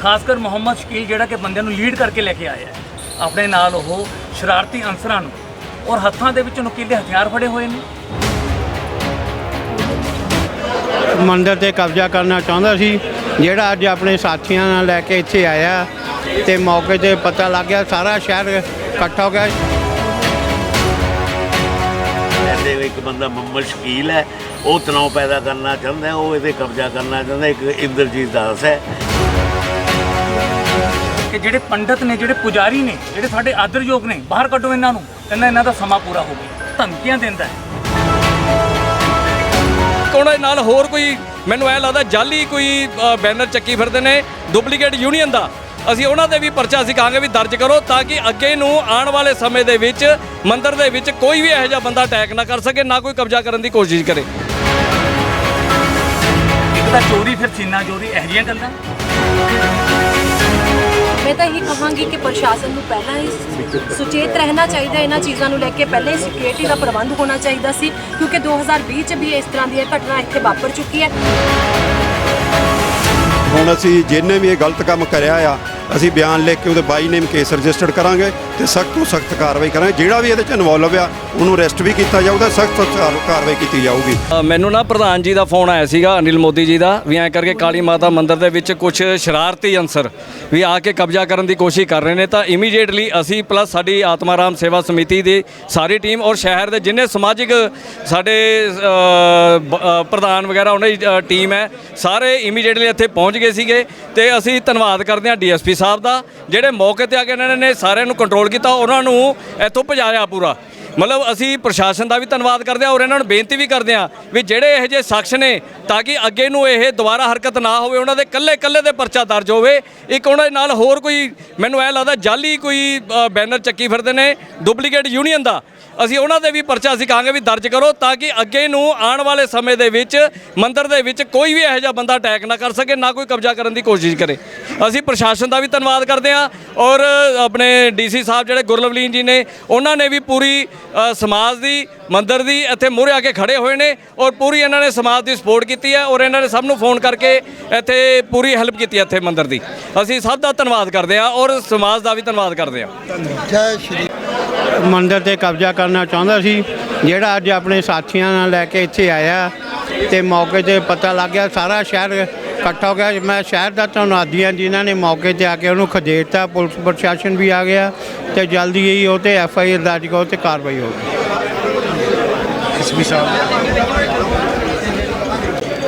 ਖਾਸ ਕਰ ਮੁਹੰਮਦ ਸ਼ਕੀਲ ਜਿਹੜਾ ਕਿ ਬੰਦਿਆਂ ਨੂੰ ਲੀਡ ਕਰਕੇ ਲੈ ਕੇ ਆਇਆ ਹੈ। ਆਪਣੇ ਨਾਲ ਉਹ ਸ਼ਰਾਰਤੀ ਅਨਸਰਾਂ ਨੂੰ ਔਰ ਹੱਥਾਂ ਦੇ ਵਿੱਚ ਨੁਕੀਲੇ ਹਥਿਆਰ ਫੜੇ ਹੋਏ ਨੇ। ਮੰਦਰ ਤੇ ਕਬਜ਼ਾ ਕਰਨਾ ਚਾਹੁੰਦਾ ਸੀ ਜਿਹੜਾ ਅੱਜ ਆਪਣੇ ਸਾਥੀਆਂ ਨਾਲ ਲੈ ਕੇ ਇੱਥੇ ਆਇਆ ਤੇ ਮੌਕੇ ਤੇ ਪਤਾ ਲੱਗ ਗਿਆ ਸਾਰਾ ਸ਼ਹਿਰ ਇਕੱਠਾ ਹੋ ਗਿਆ। ਵੀ ਇੱਕ ਬੰਦਾ ਮੁਹੰਮਦ ਸ਼ਕੀਲ ਹੈ ਉਹ ਤਣਾਅ ਪੈਦਾ ਕਰਨਾ ਚਾਹੁੰਦਾ ਹੈ, ਉਹ ਇਹਦੇ ਕਬਜ਼ਾ ਕਰਨਾ ਚਾਹੁੰਦਾ ਇੱਕ ਇੰਦਰਜੀਤ ਦਾਸ ਹੈ। ਕਿ ਜਿਹੜੇ ਪੰਡਤ ਨੇ ਜਿਹੜੇ ਪੁਜਾਰੀ ਨੇ ਜਿਹੜੇ ਸਾਡੇ ਆਦਰਯੋਗ ਨੇ ਬਾਹਰ ਕੱਢੋ ਇਹਨਾਂ ਨੂੰ ਕਹਿੰਦਾ ਇਹਨਾਂ ਦਾ ਸਮਾਂ ਪੂਰਾ ਹੋ ਗਿਆ। ਧਮਕੀਆਂ ਦਿੰਦਾ ਹੈ। ਉਹਨਾਂ ਦੇ ਨਾਲ ਹੋਰ ਕੋਈ ਮੈਨੂੰ ਐ ਲੱਗਦਾ ਜਾਲੀ ਕੋਈ ਬੈਨਰ ਚੱਕੀ ਫਿਰਦੇ ਨੇ ਡੁਪਲੀਕੇਟ ਯੂਨੀਅਨ ਦਾ। ਅਸੀਂ ਉਹਨਾਂ ਦੇ ਵੀ ਪਰਚਾ ਅਸੀਂ ਕਹਾਂਗੇ ਵੀ ਦਰਜ ਕਰੋ ਤਾਂ ਕਿ ਅੱਗੇ ਨੂੰ ਆਉਣ ਵਾਲੇ ਸਮੇਂ ਦੇ ਵਿੱਚ ਮੰਦਿਰ ਦੇ ਵਿੱਚ ਕੋਈ ਵੀ ਇਹੋ ਜਿਹਾ ਬੰਦਾ ਅਟੈਕ ਨਾ ਕਰ ਸਕੇ ਨਾ ਕੋਈ ਕਬਜ਼ਾ ਕਰਨ ਦੀ ਕੋਸ਼ਿਸ਼ ਕਰੇ। ਇੱਕ ਤਾਂ ਚੋਰੀ ਫਿਰ ਸੀਨਾ ਚੋਰੀ ਇਹੋ ਜਿਹੀਆਂ ਗੱਲਾਂ? ਮੈਂ ਤਾਂ ਇਹੀ ਕਹਾਂਗੀ ਕਿ ਪ੍ਰਸ਼ਾਸਨ ਨੂੰ ਪਹਿਲਾਂ ਹੀ ਸੁਚੇਤ ਰਹਿਣਾ ਚਾਹੀਦਾ ਇਹਨਾਂ ਚੀਜ਼ਾਂ ਨੂੰ ਲੈ ਕੇ ਪਹਿਲਾਂ ਹੀ ਸਿਕਿਉਰਿਟੀ ਦਾ ਪ੍ਰਬੰਧ ਹੋਣਾ ਚਾਹੀਦਾ ਸੀ, ਕਿਉਂਕਿ 2020 ਚ ਵੀ ਇਸ ਤਰ੍ਹਾਂ ਦੀ ਇਹ ਘਟਨਾ ਇੱਥੇ ਵਾਪਰ ਚੁੱਕੀ ਹੈ। ਹੁਣ ਅਸੀਂ ਜਿਹਨੇ ਵੀ ਇਹ ਗਲਤ ਕੰਮ ਕਰਿਆ ਆ ਅਸੀਂ ਬਿਆਨ ਲਿਖ ਕੇ ਉਹਦੇ ਬਾਈ ਨੇਮ ਕੇਸ ਰਜਿਸਟਰਡ ਕਰਾਂਗੇ ਤੇ ਸਖਤ ਤੋਂ ਸਖਤ ਕਾਰਵਾਈ ਕਰਾਂਗੇ। ਜਿਹੜਾ ਵੀ ਇਹਦੇ ਚ ਇਨਵੋਲਵ ਆ, ਉਹਨੂੰ ਅਰੈਸਟ ਵੀ ਕੀਤਾ ਜਾਊਗਾ, ਸਖਤ ਤੋਂ ਕਾਰਵਾਈ ਕੀਤੀ ਜਾਊਗੀ। ਮੈਨੂੰ ਨਾ ਪ੍ਰਧਾਨ ਜੀ ਦਾ ਫੋਨ ਆਇਆ ਸੀਗਾ, ਅਨਿਲ ਮੋਦੀ ਜੀ ਦਾ, ਵੀ ਐਂ ਕਰਕੇ ਕਾਲੀ ਮਾਤਾ ਮੰਦਿਰ ਦੇ ਵਿੱਚ ਕੁਝ ਸ਼ਰਾਰਤੀ ਅੰਸਰ ਵੀ ਆ ਕੇ ਕਬਜ਼ਾ ਕਰਨ ਦੀ ਕੋਸ਼ਿਸ਼ ਕਰ ਰਹੇ ਨੇ। ਤਾਂ ਇਮੀਡੀਏਟਲੀ ਅਸੀਂ ਪਲੱਸ ਸਾਡੀ ਆਤਮਾਰਾਮ ਸੇਵਾ ਸਮਿਤੀ ਦੀ ਸਾਰੀ ਟੀਮ ਔਰ ਸ਼ਹਿਰ ਦੇ ਜਿੰਨੇ ਸਮਾਜਿਕ ਸਾਡੇ ਪ੍ਰਧਾਨ ਵਗੈਰਾ, ਉਹਨਾਂ ਦੀ ਟੀਮ ਹੈ, ਸਾਰੇ ਇਮੀਡੀਏਟਲੀ ਇੱਥੇ ਪਹੁੰਚ ਗਏ ਸੀਗੇ ਤੇ ਅਸੀਂ ਧੰਨਵਾਦ ਕਰਦੇ ਹਾਂ ਡੀਐਸਪੀ ਸਾਹਿਬ ਦਾ, ਜਿਹੜੇ ਮੌਕੇ ਤੇ ਆ ਕੇ ਇਹਨਾਂ ਨੇ ਸਾਰਿਆਂ ਨੂੰ ਕੰਟਰੋਲ ਕੀਤਾ, ਉਹਨਾਂ ਨੂੰ ਇੱਥੋਂ ਭਜਾਇਆ ਪੂਰਾ। ਮਤਲਬ ਅਸੀਂ ਪ੍ਰਸ਼ਾਸਨ ਦਾ ਵੀ ਧੰਨਵਾਦ ਕਰਦੇ ਹਾਂ ਔਰ ਇਹਨਾਂ ਨੂੰ ਬੇਨਤੀ ਵੀ ਕਰਦੇ ਹਾਂ ਵੀ ਜਿਹੜੇ ਇਹੋ ਜਿਹੇ ਸ਼ਖਸ ਨੇ ਤਾਂ ਕਿ ਅੱਗੇ ਨੂੰ ਇਹ ਦੁਬਾਰਾ ਹਰਕਤ ਨਾ ਹੋਵੇ, ਉਹਨਾਂ ਦੇ ਕੱਲੇ ਕੱਲੇ ਦੇ ਪਰਚਾ ਦਰਜ ਹੋਵੇ। ਇੱਕ ਉਹਨਾਂ ਦੇ ਨਾਲ ਹੋਰ ਕੋਈ, ਮੈਨੂੰ ਐ ਲੱਗਦਾ ਜਾਲੀ ਕੋਈ ਬੈਨਰ ਚੱਕੀ ਫਿਰਦੇ ਨੇ ਡੁਪਲੀਕੇਟ ਯੂਨੀਅਨ ਦਾ। ਅਸੀਂ ਉਹਨਾਂ ਦੇ ਵੀ ਪਰਚਾ ਅਸੀਂ ਕਹਾਂਗੇ ਵੀ ਦਰਜ ਕਰੋ ਤਾਂ ਕਿ ਅੱਗੇ ਨੂੰ ਆਉਣ ਵਾਲੇ ਸਮੇਂ ਦੇ ਵਿੱਚ, ਮੰਦਰ ਦੇ ਵਿੱਚ ਕੋਈ ਵੀ ਇਹੋ ਜਿਹਾ ਬੰਦਾ ਅਟੈਕ ਨਾ ਕਰ ਸਕੇ, ਨਾ ਕੋਈ ਕਬਜ਼ਾ ਕਰਨ ਦੀ ਕੋਸ਼ਿਸ਼ ਕਰੇ। ਅਸੀਂ ਪ੍ਰਸ਼ਾਸਨ ਦਾ ਵੀ ਧੰਨਵਾਦ ਕਰਦੇ ਹਾਂ ਔਰ ਆਪਣੇ ਡੀਸੀ ਸਾਹਿਬ ਜਿਹੜੇ ਗੁਰਲਵਲੀਨ ਜੀ ਨੇ ਉਹਨਾਂ ਨੇ ਵੀ ਪੂਰੀ ਸਮਾਜ ਦੀ ਮੰਦਿਰ ਦੀ ਇੱਥੇ ਮੂਹਰੇ ਆ ਕੇ ਖੜੇ ਹੋਏ ਨੇ ਔਰ ਪੂਰੀ ਇਹਨਾਂ ਨੇ ਸਮਾਜ ਦੀ ਸਪੋਰਟ ਕੀਤੀ ਹੈ ਔਰ ਇਹਨਾਂ ਨੇ ਸਭ ਨੂੰ ਫੋਨ ਕਰਕੇ ਇੱਥੇ ਪੂਰੀ ਹੈਲਪ ਕੀਤੀ ਹੈ ਇੱਥੇ ਮੰਦਿਰ ਦੀ। ਅਸੀਂ ਸਭ ਦਾ ਧੰਨਵਾਦ ਕਰਦੇ ਹਾਂ ਔਰ ਸਮਾਜ ਦਾ ਵੀ ਧੰਨਵਾਦ ਕਰਦੇ ਹਾਂ। ਮੰਦਰ ਤੇ ਕਬਜ਼ਾ ਕਰਨਾ ਚਾਹੁੰਦਾ ਸੀ ਜਿਹੜਾ ਅੱਜ ਆਪਣੇ ਸਾਥੀਆਂ ਨਾਲ ਲੈ ਕੇ ਇੱਥੇ ਆਇਆ ਤੇ ਮੌਕੇ ਤੇ ਪਤਾ ਲੱਗ ਗਿਆ ਸਾਰਾ ਸ਼ਹਿਰ ਇਕੱਠਾ ਹੋ ਗਿਆ। ਮੈਂ ਸ਼ਹਿਰ ਦਾ ਧੰਨਵਾਦੀ ਹਾਂ ਜਿਨ੍ਹਾਂ ਨੇ ਮੌਕੇ ਤੇ ਆ ਕੇ ਉਹਨੂੰ ਖਦੇੜਤਾ, ਪੁਲਿਸ ਪ੍ਰਸ਼ਾਸਨ ਵੀ ਆ ਗਿਆ ਤੇ ਜਲਦੀ ਹੀ ਉਹ ਤੇ ਐਫ ਆਈ ਆਰ ਦਰਜ ਕਰੋ ਤੇ ਕਾਰਵਾਈ ਹੋਊਗੀ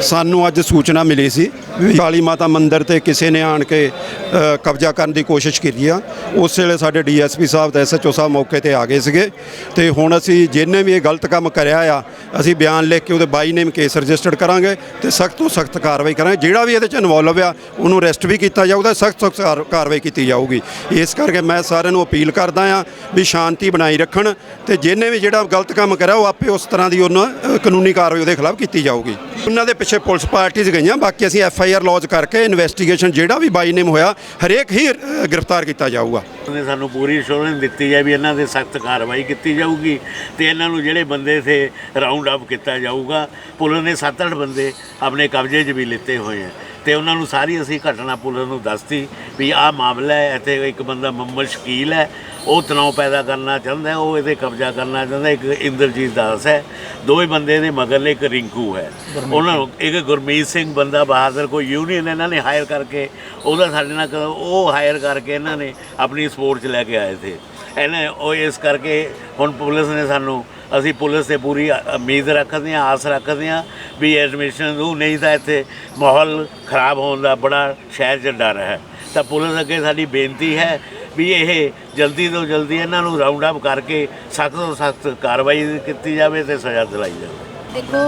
ਸਾਨੂੰ ਅੱਜ ਸੂਚਨਾ ਮਿਲੀ ਸੀ ਵੀ ਕਾਲੀ ਮਾਤਾ ਮੰਦਿਰ ਤੇ ਕਿਸੇ ਨੇ ਆਣ ਕੇ ਅ, ਕਬਜ਼ਾ ਕਰਨ ਦੀ ਕੋਸ਼ਿਸ਼ ਕੀਤੀ ਆ। ਉਸ ਵੇਲੇ ਸਾਡੇ ਡੀਐਸਪੀ ਸਾਹਿਬ ਤੇ ਐਸਐਚਓ ਸਾਹਿਬ ਮੌਕੇ ਤੇ ਆ ਗਏ ਸੀਗੇ ਤੇ ਹੁਣ ਅਸੀਂ ਜਿਹਨੇ ਵੀ ਇਹ ਗਲਤ ਕੰਮ ਕਰਿਆ ਆ ਅਸੀਂ ਬਿਆਨ ਲਿਖ ਕੇ ਉਹਦੇ ਬਾਈ ਨੇਮ ਕੇਸ ਰਜਿਸਟਰਡ ਕਰਾਂਗੇ ਤੇ ਸਖਤ ਤੋਂ ਸਖਤ ਕਾਰਵਾਈ ਕਰਾਂਗੇ। ਜਿਹੜਾ ਵੀ ਇਹਦੇ ਚ ਇਨਵੋਲਵ ਆ ਉਹਨੂੰ ਅਰੈਸਟ ਵੀ ਕੀਤਾ ਜਾਊਗਾ ਸਖਤ ਤੋਂ ਸਖਤ ਕਾਰਵਾਈ ਕੀਤੀ ਜਾਊਗੀ। ਇਸ ਕਰਕੇ ਮੈਂ ਸਾਰਿਆਂ ਨੂੰ ਅਪੀਲ ਕਰਦਾ ਆ ਵੀ ਸ਼ਾਂਤੀ ਬਣਾਈ ਰੱਖਣ ਤੇ ਜਿਹਨੇ ਵੀ ਜਿਹੜਾ ਗਲਤ ਕੰਮ ਕਰਿਆ ਉਹ ਆਪੇ ਉਸ ਤਰ੍ਹਾਂ ਦੀ ਉਹਨਾਂ ਅ, ਕਾਨੂੰਨੀ ਕਾਰਵਾਈ ਉਹਦੇ ਖਿਲਾਫ ਕੀਤੀ ਜਾਊਗੀ। ਉਹਨਾਂ ਦੇ ਪਿੱਛੇ ਪੁਲਿਸ ਪਾਰਟੀਆਂ ਗਈਆਂ, ਬਾਕੀ ਅਸੀਂ ਐਫ ਆਈ ਆਰ ਲੌਜ ਕਰਕੇ ਇਨਵੈਸਟੀਗੇਸ਼ਨ ਜਿਹੜਾ ਵੀ ਬਾਈ ਨੇਮ ਹੋਇਆ, ਹਰੇਕ ਹੀ ਗ੍ਰਿਫਤਾਰ ਕੀਤਾ ਜਾਊਗਾ। ਨੇ ਸਾਨੂੰ ਪੂਰੀ ਅਸ਼ੋਰੈਂਸ ਦਿੱਤੀ ਹੈ ਵੀ ਇਹਨਾਂ ਦੇ ਸਖਤ ਕਾਰਵਾਈ ਕੀਤੀ ਜਾਊਗੀ ਤੇ ਇਹਨਾਂ ਨੂੰ ਜਿਹੜੇ ਬੰਦੇ ਥੇ ਰਾਉਂਡ ਅਪ ਕੀਤਾ ਜਾਊਗਾ ਪੁਲਿਸ ਨੇ 7-8 ਬੰਦੇ ਆਪਣੇ ਕਬਜ਼ੇ 'ਚ ਵੀ ਲਿੱਤੇ ਹੋਏ ਆ ਤੇ ਉਹਨਾਂ ਨੂੰ ਸਾਰੀ ਅਸੀਂ ਘਟਨਾ ਪੁਲਿਸ ਨੂੰ ਦੱਸਤੀ ਵੀ ਆਹ ਮਾਮਲਾ ਹੈ ਇੱਥੇ ਇੱਕ ਬੰਦਾ ਮੁਹੰਮਦ ਸ਼ਕੀਲ ਹੈ ਉਹ ਤਣਾਅ ਪੈਦਾ ਕਰਨਾ ਚਾਹੁੰਦਾ ਉਹ ਇਹਦੇ ਕਬਜ਼ਾ ਕਰਨਾ ਚਾਹੁੰਦਾ ਇੱਕ ਇੰਦਰਜੀਤ ਦਾਸ ਹੈ ਦੋਵੇਂ ਬੰਦੇ ਦੇ ਮਗਰ ਇੱਕ ਰਿੰਕੂ ਹੈ। ਉਹਨਾਂ ਨੂੰ ਇੱਕ ਗੁਰਮੀਤ ਸਿੰਘ ਬੰਦਾ ਬਹਾਦਰ ਕੋਈ ਯੂਨੀਅਨ ਇਹਨਾਂ ਨੇ ਹਾਇਰ ਕਰਕੇ ਉਹਦਾ ਸਾਡੇ ਨਾਲ ਉਹ ਹਾਇਰ ਕਰਕੇ ਇਹਨਾਂ ਨੇ ਆਪਣੀ ਸਪੋਰਟ 'ਚ ਲੈ ਕੇ ਆਏ ਥੇ ਇਹਨੇ ਉਹ ਇਸ ਕਰਕੇ ਹੁਣ ਪੁਲਿਸ ਨੇ ਸਾਨੂੰ, ਅਸੀਂ ਪੁਲਿਸ ਤੇ ਪੂਰੀ ਉਮੀਦ ਰੱਖਦੇ ਹਾਂ, ਆਸ ਰੱਖਦੇ ਹਾਂ ਵੀ ਐਡਮਿਸ਼ਨ ਨੂੰ, ਨਹੀਂ ਤਾਂ ਇੱਥੇ ਮਾਹੌਲ ਖਰਾਬ ਹੋਣ ਦਾ ਬੜਾ ਸ਼ਹਿਰ 'ਚ ਡਰ ਹੈ। ਤਾਂ ਪੁਲਿਸ ਅੱਗੇ ਸਾਡੀ ਬੇਨਤੀ ਹੈ ਵੀ ਇਹ ਜਲਦੀ ਤੋਂ ਜਲਦੀ ਇਹਨਾਂ ਨੂੰ ਰਾਉਂਡ ਅਪ ਕਰਕੇ ਸਖਤ ਤੋਂ ਸਖਤ ਕਾਰਵਾਈ ਕੀਤੀ ਜਾਵੇ ਤੇ ਸਜ਼ਾ ਦਿਲਾਈ ਜਾਵੇ। ਦੇਖੋ,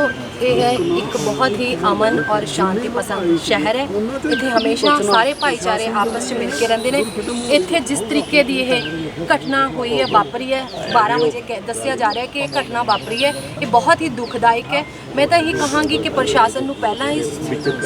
ਇਹ ਹੈ ਇੱਕ ਬਹੁਤ ਹੀ ਅਮਨ ਔਰ ਸ਼ਾਂਤੀ ਪਸੰਦ ਸ਼ਹਿਰ ਹੈ। ਇੱਥੇ ਹਮੇਸ਼ਾ ਸਾਰੇ ਭਾਈਚਾਰੇ ਆਪਸ ਵਿੱਚ ਮਿਲ ਕੇ ਰਹਿੰਦੇ ਨੇ। ਇੱਥੇ ਜਿਸ ਤਰੀਕੇ ਦੀ ਇਹ ਘਟਨਾ ਹੋਈ ਹੈ, ਵਾਪਰੀ ਹੈ 12 ਵਜੇ ਕਹਿ- ਦੱਸਿਆ ਜਾ ਰਿਹਾ ਕਿ ਇਹ ਘਟਨਾ ਵਾਪਰੀ ਹੈ। ਇਹ ਬਹੁਤ ਹੀ ਦੁਖਦਾਇਕ ਹੈ। ਮੈਂ ਤਾਂ ਇਹੀ ਕਹਾਂਗੀ ਕਿ ਪ੍ਰਸ਼ਾਸਨ ਨੂੰ ਪਹਿਲਾਂ ਹੀ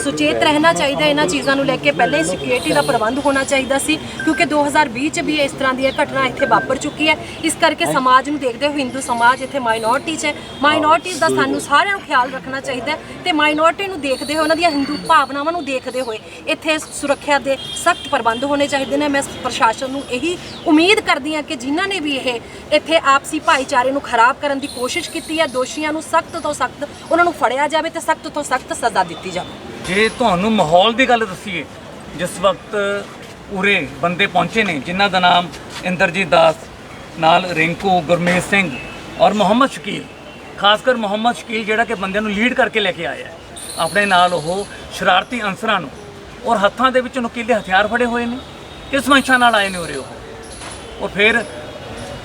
ਸੁਚੇਤ ਰਹਿਣਾ ਚਾਹੀਦਾ ਇਹਨਾਂ ਚੀਜ਼ਾਂ ਨੂੰ ਲੈ ਕੇ ਪਹਿਲਾਂ ਹੀ ਸਿਕਿਉਰਿਟੀ ਦਾ ਪ੍ਰਬੰਧ ਹੋਣਾ ਚਾਹੀਦਾ ਸੀ, ਕਿਉਂਕਿ 2020 ਚ ਵੀ ਇਸ ਤਰ੍ਹਾਂ ਦੀ ਇਹ ਘਟਨਾ ਇੱਥੇ ਵਾਪਰ ਚੁੱਕੀ ਹੈ। ਇਸ ਕਰਕੇ ਸਮਾਜ ਨੂੰ ਦੇਖਦੇ ਹੋਏ ਹਿੰਦੂ ਸਮਾਜ ਇੱਥੇ ਮਾਈਨੋਰਟੀ 'ਚ ਹੈ। ਮਾਈਨੋਰਟੀਜ਼ ਦਾ ਸਾਨੂੰ ਸਾਰਿਆਂ ਨੂੰ ਖਿਆਲ ਰੱਖਣਾ ਚਾਹੀਦਾ ਹੈ ਤੇ ਮਾਈਨੋਰਿਟੀ ਨੂੰ ਦੇਖਦੇ ਹੋਏ, ਉਹਨਾਂ ਦੀਆਂ ਹਿੰਦੂ ਭਾਵਨਾਵਾਂ ਨੂੰ ਦੇਖਦੇ ਹੋਏ ਇੱਥੇ ਸੁਰੱਖਿਆ ਦੇ ਸਖਤ ਪ੍ਰਬੰਧ ਹੋਣੇ ਚਾਹੀਦੇ ਨੇ। ਮੈਂ ਪ੍ਰਸ਼ਾਸਨ ਨੂੰ ਇਹੀ ਉਮੀਦ ਕਰਦੀ ਹਾਂ ਕਿ ਜਿਨ੍ਹਾਂ ਨੇ ਵੀ ਇਹ ਇੱਥੇ ਆਪਸੀ ਭਾਈਚਾਰੇ ਨੂੰ ਖਰਾਬ ਕਰਨ ਦੀ ਕੋਸ਼ਿਸ਼ ਕੀਤੀ ਹੈ, ਦੋਸ਼ੀਆਂ ਨੂੰ ਸਖਤ ਤੋਂ ਸਖਤ ਉਹਨਾਂ ਨੂੰ ਫੜਿਆ ਜਾਵੇ ਤੇ ਸਖਤ ਤੋਂ ਸਖਤ ਸਜ਼ਾ ਦਿੱਤੀ ਜਾਵੇ। ਜੇ ਤੁਹਾਨੂੰ ਮਾਹੌਲ ਦੀ ਗੱਲ ਦੱਸੀਏ, ਜਿਸ ਵਕਤ ਉਰੇ ਬੰਦੇ ਪਹੁੰਚੇ ਨੇ, ਜਿਨ੍ਹਾਂ ਦਾ ਨਾਮ ਇੰਦਰਜੀਤ ਦਾਸ, ਨਾਲ ਰਿੰਕੂ ਗੁਰਮੇਸ਼ ਸਿੰਘ ਔਰ ਮੁਹੰਮਦ ਸ਼ਕੀਲ ਖਾਸ ਕਰ ਮੁਹੰਮਦ ਸ਼ਕੀਲ ਜਿਹੜਾ ਕਿ ਬੰਦਿਆਂ ਨੂੰ ਲੀਡ ਕਰਕੇ ਲੈ ਕੇ ਆਇਆ ਹੈ। ਆਪਣੇ ਨਾਲ ਉਹ ਸ਼ਰਾਰਤੀ ਅਨਸਰਾਂ ਨੂੰ ਔਰ ਹੱਥਾਂ ਦੇ ਵਿੱਚ ਨੁਕੀਲੇ ਹਥਿਆਰ ਫੜੇ ਹੋਏ ਨੇ, ਕਿਸ ਮੰਸ਼ਾ ਨਾਲ ਆਏ ਨੇ ਉਰੇ ਉਹ? ਉਹ ਫਿਰ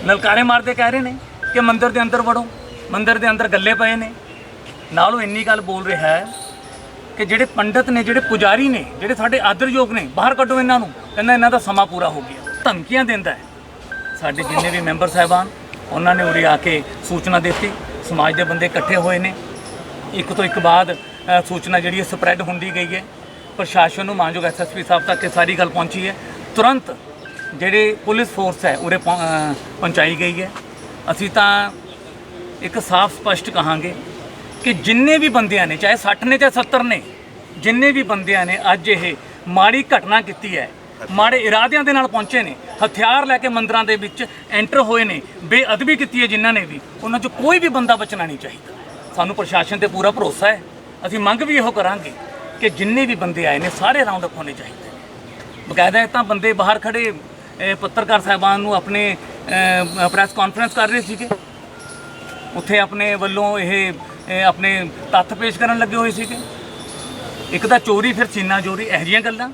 ਨਲਕਾਰੇ ਮਾਰਦੇ ਕਹਿ ਰਹੇ ਨੇ ਕਿ ਮੰਦਰ ਦੇ ਅੰਦਰ ਵੜੋ, ਮੰਦਰ ਦੇ ਅੰਦਰ ਗੱਲੇ ਪਏ ਨੇ। ਨਾਲ ਉਹ ਇੰਨੀ ਗੱਲ ਬੋਲ ਰਿਹਾ ਹੈ ਕਿ ਜਿਹੜੇ ਪੰਡਤ ਨੇ, ਜਿਹੜੇ ਪੁਜਾਰੀ ਨੇ, ਜਿਹੜੇ ਸਾਡੇ ਆਦਰਯੋਗ ਨੇ, ਬਾਹਰ ਕੱਢੋ ਇਹਨਾਂ ਨੂੰ, ਕਹਿੰਦਾ ਇਹਨਾਂ ਦਾ ਸਮਾਂ ਪੂਰਾ ਹੋ ਗਿਆ। ਧਮਕੀਆਂ ਦਿੰਦਾ ਹੈ। ਸਾਡੇ ਜਿੰਨੇ ਵੀ ਮੈਂਬਰ ਸਾਹਿਬਾਨ, ਉਹਨਾਂ ਨੇ ਉਰੇ ਆ ਕੇ ਸੂਚਨਾ ਦਿੱਤੀ। ਸਮਾਜ ਦੇ ਬੰਦੇ ਇਕੱਠੇ ਹੋਏ ਨੇ। ਇੱਕ ਤੋਂ ਇੱਕ ਬਾਅਦ ਸੂਚਨਾ ਜਿਹੜੀ ਹੈ ਸਪਰੈਡ ਹੁੰਦੀ ਗਈ ਹੈ। ਪ੍ਰਸ਼ਾਸਨ ਨੂੰ ਮਾਨਯੋਗ ਐਸਐਸਪੀ ਸਾਹਿਬ ਤੱਕ ਇਹ ਸਾਰੀ ਗੱਲ ਪਹੁੰਚੀ ਹੈ। ਤੁਰੰਤ ਜਿਹੜੇ ਪੁਲਿਸ ਫੋਰਸ ਹੈ, ਉਰੇ ਪਹੁੰ- ਪਹੁੰਚਾਈ ਗਈ ਹੈ। ਅਸੀਂ ਤਾਂ ਇੱਕ ਸਾਫ਼ ਸਪਸ਼ਟ ਕਹਾਂਗੇ ਕਿ ਜਿੰਨੇ ਵੀ ਬੰਦਿਆਂ ਨੇ, ਚਾਹੇ 60 ਨੇ, ਚਾਹੇ 70 ਨੇ, ਜਿੰਨੇ ਵੀ ਬੰਦਿਆਂ ਨੇ ਅੱਜ ਇਹ ਮਾੜੀ ਘਟਨਾ ਕੀਤੀ ਹੈ, ਮਾੜੇ ਇਰਾਦਿਆਂ ਦੇ ਨਾਲ ਪਹੁੰਚੇ ਨੇ ਹਥਿਆਰ ਲੈ ਕੇ ਮੰਦਰਾਂ ਦੇ ਵਿੱਚ ਐਂਟਰ ਹੋਏ ਨੇ, ਬੇਅਦਬੀ ਕੀਤੀ ਹੈ ਜਿਨ੍ਹਾਂ ਨੇ ਵੀ, ਉਹਨਾਂ 'ਚੋਂ ਕੋਈ ਵੀ ਬੰਦਾ ਬਚਣਾ ਨਹੀਂ ਚਾਹੀਦਾ। ਸਾਨੂੰ ਪ੍ਰਸ਼ਾਸਨ ਤੇ ਪੂਰਾ ਭਰੋਸਾ ਹੈ। ਅਸੀਂ ਮੰਗ ਵੀ ਇਹੋ ਕਰਾਂਗੇ ਕਿ ਜਿੰਨੇ ਵੀ ਬੰਦੇ ਆਏ ਨੇ, ਸਾਰੇ ਰਾਉਂਡ ਅਪ ਹੋਣੇ ਚਾਹੀਦੇ ਬਕਾਇਦਾ ਤਾਂ ਬੰਦੇ ਬਾਹਰ ਖੜੇ ਪੱਤਰਕਾਰ ਸਾਹਿਬਾਨ ਨੂੰ ਆਪਣੇ ਪ੍ਰੈਸ ਕਾਨਫਰੰਸ ਕਰ ਰਹੇ ਸੀਗੇ। ਉੱਥੇ ਆਪਣੇ ਵੱਲੋਂ ਇਹ ਇਹ ਆਪਣੇ ਤੱਥ ਪੇਸ਼ ਕਰਨ ਲੱਗੇ ਹੋਏ ਸੀਗੇ। ਇੱਕ ਤਾਂ ਚੋਰੀ, ਫਿਰ ਸੀਨਾ ਚੋਰੀ, ਇਹੋ ਜਿਹੀਆਂ ਗੱਲਾਂ।